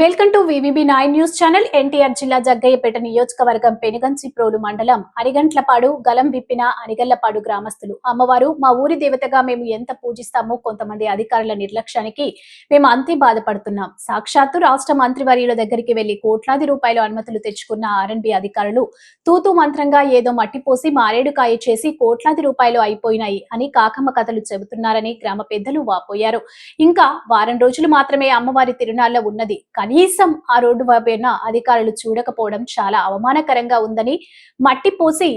Welcome to VVB nine news channel. NTR జిల్లా జగ్గయ్యపేట నియోజకవర్గం పెనుగంచిప్రోలు మండలం అరిగంట్లపాడు గలం విప్పిన అరిగల్లపాడు గ్రామస్తులు. అమ్మవారు మా ఊరి దేవతగా మేము ఎంత పూజిస్తామో కొంతమంది అధికారుల నిర్లక్ష్యానికి మేము అంతే బాధపడుతున్నాం. సాక్షాత్తు రాష్ట్ర మంత్రివర్యుల దగ్గరికి వెళ్ళి కోట్లాది రూపాయలు అనుమతులు తెచ్చుకున్న ఆర్ఎన్బి అధికారులు తూతూ మంత్రంగా ఏదో మట్టిపోసి మారేడుకాయ చేసి కోట్లాది రూపాయలు అయిపోయినాయి అని కాకమ్మ కథలు చెబుతున్నారని గ్రామ పెద్దలు వాపోయారు. ఇంకా వారం రోజులు మాత్రమే అమ్మవారి తిరునాళ్ళ ఉన్నది. కానీ కనీసం ఆ రోడ్డు వైపైన అధికారులు చూడకపోవడం చాలా అవమానకరంగా ఉందని మట్టి పోసి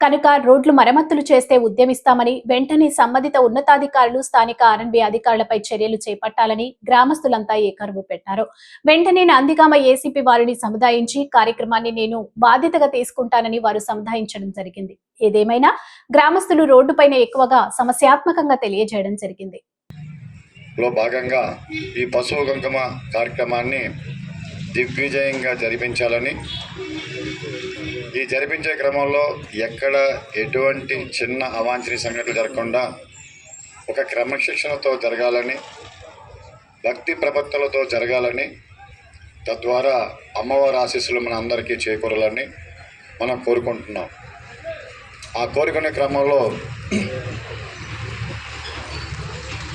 కనుక రోడ్లు మరమ్మతులు చేస్తే ఉద్యమిస్తామని వెంటనే సంబంధిత ఉన్నతాధికారులు స్థానిక ఆర్ఎన్బి అధికారులపై చర్యలు చేపట్టాలని గ్రామస్తులంతా ఏకరువు పెట్టారు. వెంటనే నందిగామ ఏసీపీ వారిని సముదాయించి కార్యక్రమాన్ని నేను బాధ్యతగా తీసుకుంటానని వారు సముదాయించడం జరిగింది. ఏదేమైనా గ్రామస్తులు రోడ్డుపైన ఎక్కువగా సమస్యాత్మకంగా తెలియజేయడం జరిగింది. లో భాగంగా ఈ పశువు గంగమ కార్యక్రమాన్ని దిగ్విజయంగా జరిపించాలని. ఈ జరిపించే క్రమంలో ఎక్కడ ఎటువంటి చిన్న అవాంఛనీయ సంఘటనలు జరగకుండా ఒక క్రమశిక్షణతో జరగాలని భక్తి ప్రపత్తులతో జరగాలని తద్వారా అమ్మవారి ఆశీస్సులు మన అందరికీ చేకూరాలని మనం కోరుకుంటున్నాం. ఆ కోరుకునే క్రమంలో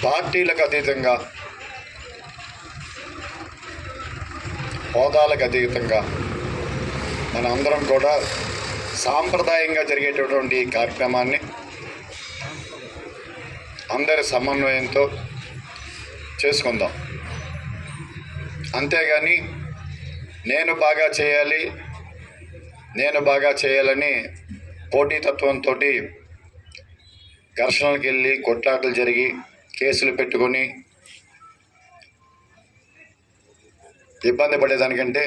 పార్టీలకు అతీతంగా హోదాలకు అతీతంగా మన అందరం కూడా సాంప్రదాయంగా జరిగేటటువంటి ఈ కార్యక్రమాన్ని అందరి సమన్వయంతో చేసుకుందాం. అంతేగాని నేను బాగా చేయాలి నేను బాగా చేయాలని పోటీతత్వంతో ఘర్షణలకు వెళ్ళి కొట్లాటలు జరిగి కేసులు పెట్టుకొని ఇబ్బంది పడేదానికంటే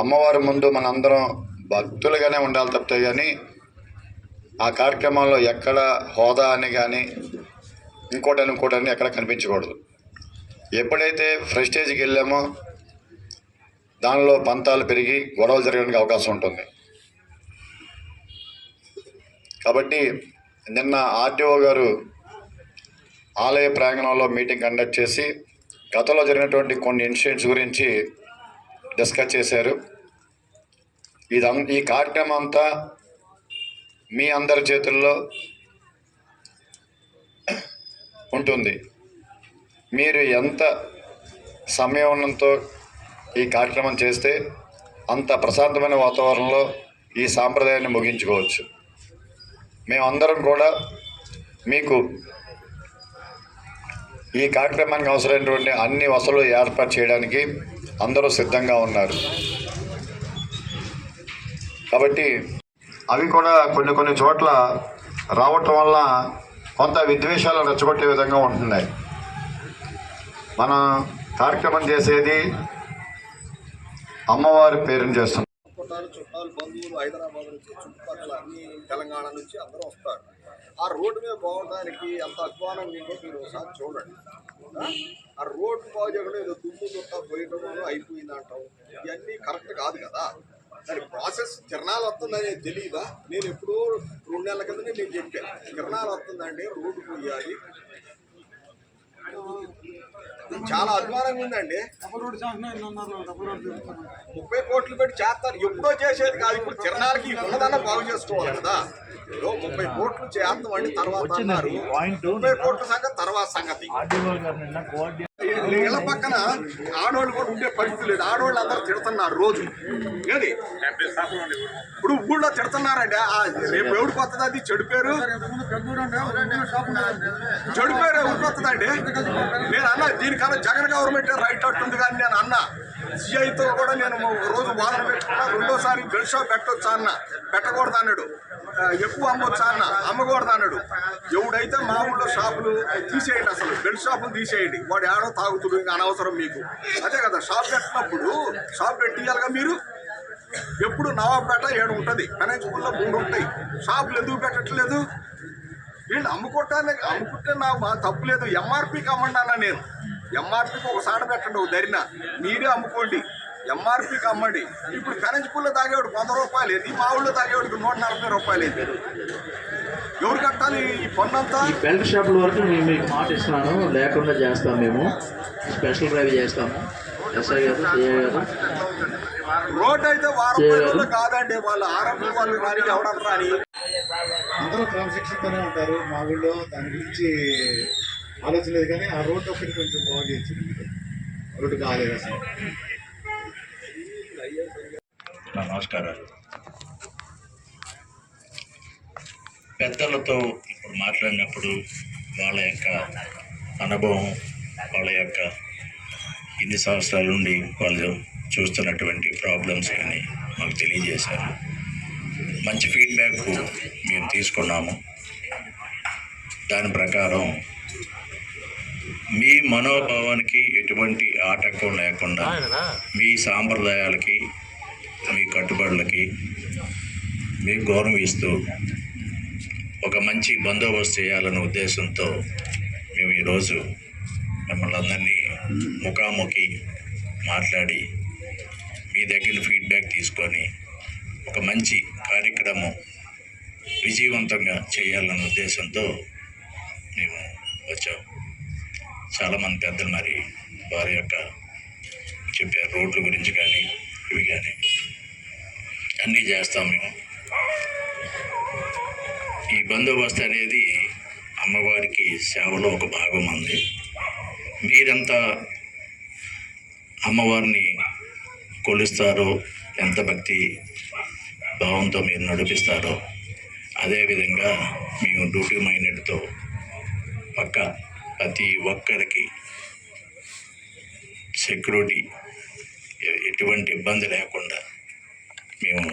అమ్మవారి ముందు మనందరం భక్తులుగానే ఉండాలి తప్పితే కానీ ఆ కార్యక్రమంలో ఎక్కడ హోదా అని కానీ ఇంకోటి ఇంకోటని ఎక్కడ కనిపించకూడదు. ఎప్పుడైతే ఫ్రెస్టేజ్కి వెళ్ళామో దానిలో పంతాలు పెరిగి గొడవలు జరగడానికి అవకాశం ఉంటుంది. కాబట్టి నిన్న ఆర్టీఓ గారు ఆలయ ప్రాంగణంలో మీటింగ్ కండక్ట్ చేసి గతంలో జరిగినటువంటి కొన్ని ఇన్సిడెంట్స్ గురించి డిస్కస్ చేశారు. ఇదం ఈ కార్యక్రమం అంతా మీ అందరి చేతుల్లో ఉంటుంది. మీరు ఎంత సమయం ఉన్నంతో ఈ కార్యక్రమం చేస్తే అంత ప్రశాంతమైన వాతావరణంలో ఈ సాంప్రదాయాన్ని ముగించుకోవచ్చు. మేమందరం కూడా మీకు ఈ కార్యక్రమానికి అవసరమైనటువంటి అన్ని వసతులు ఏర్పాటు చేయడానికి అందరూ సిద్ధంగా ఉన్నారు. కాబట్టి అవి కూడా కొన్ని కొన్ని చోట్ల రావటం వల్ల కొంత విద్వేషాలు రెచ్చగొట్టే విధంగా ఉంటున్నాయి. మనం కార్యక్రమం చేసేది అమ్మవారి పేరుని చేస్తున్నాం చుట్టాలు చుట్టాలు బంధువులు హైదరాబాద్ నుంచి చుట్టుపక్కల అన్ని తెలంగాణ నుంచి అందరూ వస్తారు. ఆ రోడ్డు మీద బాగుండడానికి అంత అధ్వానం ఉందో మీరు ఒకసారి చూడండి. ఆ? రోడ్డు బాగు చేయకుండా ఏదో దుమ్ము దుట్ట పోయటం అయిపోయింది అంటాం ఇవన్నీ కరెక్ట్ కాదు కదా. దాని ప్రాసెస్ తిరణాలు వస్తుందని తెలియదా నేను ఎప్పుడో రెండు నెలల కింద నేను చెప్పాను. తిరణాలు వస్తుందండి రోడ్డు పోయాలి. చాలా అధ్వానంగా ఉందండి. ముప్పై కోట్లు పెట్టి చేస్తారు. ఎప్పుడో చేసేది కాదు. ఇప్పుడు తిరణాలకి ఉన్నదన్న బాగు చేసుకోవాలి కదా. ముప్పై కోట్లు చేస్తాం అండి తర్వాత అన్నారు. ముప్పై కోట్ల సంగతి తర్వాత సంగతి. ఇళ్ళ పక్కన ఆడవాళ్ళు కూడా ఉండే పరిస్థితి లేదు. ఆడవాళ్ళు అందరూ తిడుతున్నారు రోజు. ఏది? ఇప్పుడు ఊళ్ళో తిడుతున్నారండి రేపు ఎవడికి వస్తుంది అది? చెడు పేరు? చెడు పేరు ఎవరికి వస్తుందండి? నేను అన్న దీనికన్నా జగన్ గవర్నమెంట్ రైట్ అట్టుంది కానీ నేను అన్న. సిఐతో కూడా నేను రోజు వాదన పెట్టుకున్నా. రెండోసారి బెడ్ షాప్ పెట్టొచ్చా అన్న. పెట్టకూడదు అన్నాడు. ఎక్కువ అమ్మొచ్చా అన్న. అమ్మకూడదు అన్నాడు. ఎవడైతే మా ఊళ్ళో షాపులు తీసేయండి అసలు. బెడ్ షాపులు తీసేయండి. వాడు ఏడో తాగుతుడు ఇంకా అనవసరం మీకు. అదే కదా షాప్ పెట్టినప్పుడు షాప్ పెట్టియాలిగా మీరు? ఎప్పుడు నవాబ్పేట ఏడు ఉంటుంది. మేనేజ్మెంట్లో మూడు ఉంటాయి. షాపులు ఎందుకు పెట్టట్లేదు? వీళ్ళు అమ్ముకోవటానికి అమ్ముకుంటే నాకు మా తప్పు లేదు. ఎంఆర్పీకి అమ్మండి అన్న నేను. ఎంఆర్పీకి ఒకసారి పెట్టండి ఒక ధరిన. మీరే అమ్ముకోండి. ఎంఆర్పీకి అమ్మండి. ఇప్పుడు కరెంజ్పూల్లో తాగేవాడు వంద రూపాయలు. ఏది మా ఊళ్ళో తాగేవాడికి నూట నలభై రూపాయలు. ఏది ఎవరు కట్టాలి ఈ పన్నంతా? ఈ బెల్ట్ షాపుల వరకు మేము మీకు మాట ఇస్తున్నాను. లేకుండా చేస్తాం మేము. స్పెషల్ డ్రైవ్ చేస్తాము ఎస్ఐ గారు రోడ్ అయితే వారం కాదండి వాళ్ళు ఆరంభ వాళ్ళు రాని ఎవడన్నా రాని. అందరూ క్రమశిక్షణతోనే ఉంటారు. మా ఊళ్ళో దాని గురించి ఆలోచన లేదు కానీ ఆ రోడ్డు ఒకటి కొంచెం బాగు చేయొచ్చు రోడ్డు కాలేదు అసలు నమస్కారాలు. పెద్దలతో ఇప్పుడు మాట్లాడినప్పుడు వాళ్ళ యొక్క అనుభవం వాళ్ళ యొక్క ఇన్ని సంవత్సరాల నుండి వాళ్ళు చూస్తున్నటువంటి ప్రాబ్లమ్స్ కానీ మాకు తెలియజేశారు. మంచి ఫీడ్బ్యాక్ మేము తీసుకున్నాము. దాని ప్రకారం మీ మనోభావానికి ఎటువంటి ఆటంకం లేకుండా మీ సాంప్రదాయాలకి మీ కట్టుబడులకి మీకు గౌరవం ఇస్తూ ఒక మంచి బందోబస్తు చేయాలనే ఉద్దేశంతో మేము ఈరోజు మిమ్మల్ని అందరినీ ముఖాముఖి మాట్లాడి మీ దగ్గర ఫీడ్బ్యాక్ తీసుకొని ఒక మంచి కార్యక్రమం విజయవంతంగా చేయాలన్న ఉద్దేశంతో మేము వచ్చాం. చాలామంది పెద్దలు మరి వారి యొక్క చెప్పారు రోడ్ల గురించి కానీ ఇవి కానీ అన్నీ చేస్తాం మేము. ఈ బందోబస్తు అనేది అమ్మవారికి సేవలో ఒక భాగం ఉంది మీరంతా అమ్మవారిని కొలుస్తారో ఎంత భక్తి భావంతో మీరు నడిపిస్తారో అదేవిధంగా మేము డ్యూటీ మైండెడ్తో పక్క ప్రతి ఒక్కరికి సెక్యూరిటీ ఎటువంటి ఇబ్బంది లేకుండా మేము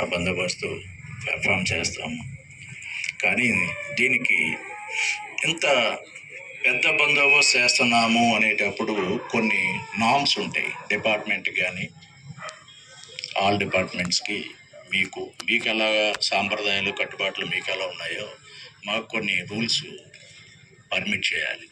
ఆ బందోబస్తు పెర్ఫామ్ చేస్తాము. కానీ దీనికి ఇంత పెద్ద బందోబస్తు చేస్తున్నాము అనేటప్పుడు కొన్ని నామ్స్ ఉంటాయి. డిపార్ట్మెంట్ కానీ ఆల్ డిపార్ట్మెంట్స్కి మీకు మీకు ఎలా సాంప్రదాయాలు కట్టుబాట్లు మీకు ఎలా ఉన్నాయో మాకు కొన్ని రూల్స్ పర్మిట్ చేయాలి